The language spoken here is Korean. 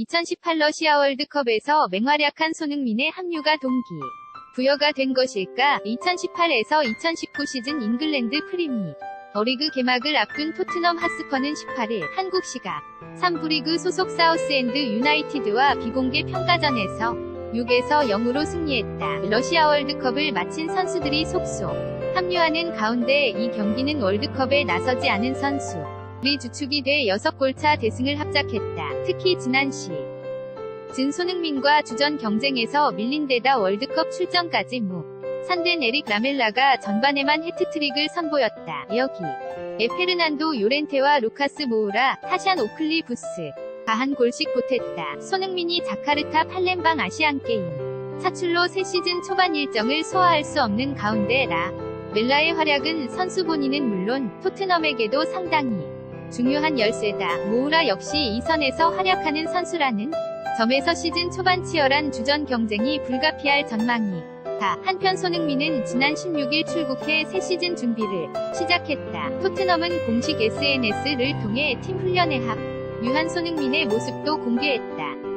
2018 러시아 월드컵에서 맹활약한 손흥민의 합류가 동기. 부여가 된 것일까? 2018에서 2019 시즌 잉글랜드 프리미. 어리그 개막을 앞둔 토트넘 하스퍼는 18일 한국 시각 3부 리그 소속 사우스엔드 유나이티드와 비공개 평가전에서 6에서 0으로 승리했다. 러시아 월드컵을 마친 선수들이 속속 합류하는 가운데 이 경기는 월드컵에 나서지 않은 선수 리 주축이 돼 6골차 대승을 합작했다. 특히 지난 시즌 손흥민과 주전 경쟁에서 밀린 데다 월드컵 출전까지 무 산된 에릭 라멜라가 전반에만 해트트릭을 선보였다. 여기 에페르난도 요렌테와 루카스 모우라, 타샨 오클리 부스 가한 골씩 보탰다. 손흥민이 자카르타 팔렘방 아시안게임 사출로 새 시즌 초반 일정을 소화할 수 없는 가운데 라 멜라의 활약은 선수 본인은 물론 토트넘에게도 상당히 중요한 열쇠다. 모우라 역시 이 선에서 활약하는 선수라는 점에서 시즌 초반 치열한 주전 경쟁이 불가피할 전망이 다. 한편 손흥민은 지난 16일 출국해 새 시즌 준비를 시작했다. 토트넘은 공식 SNS를 통해 팀 훈련에 합 유한 손흥민의 모습도 공개했다.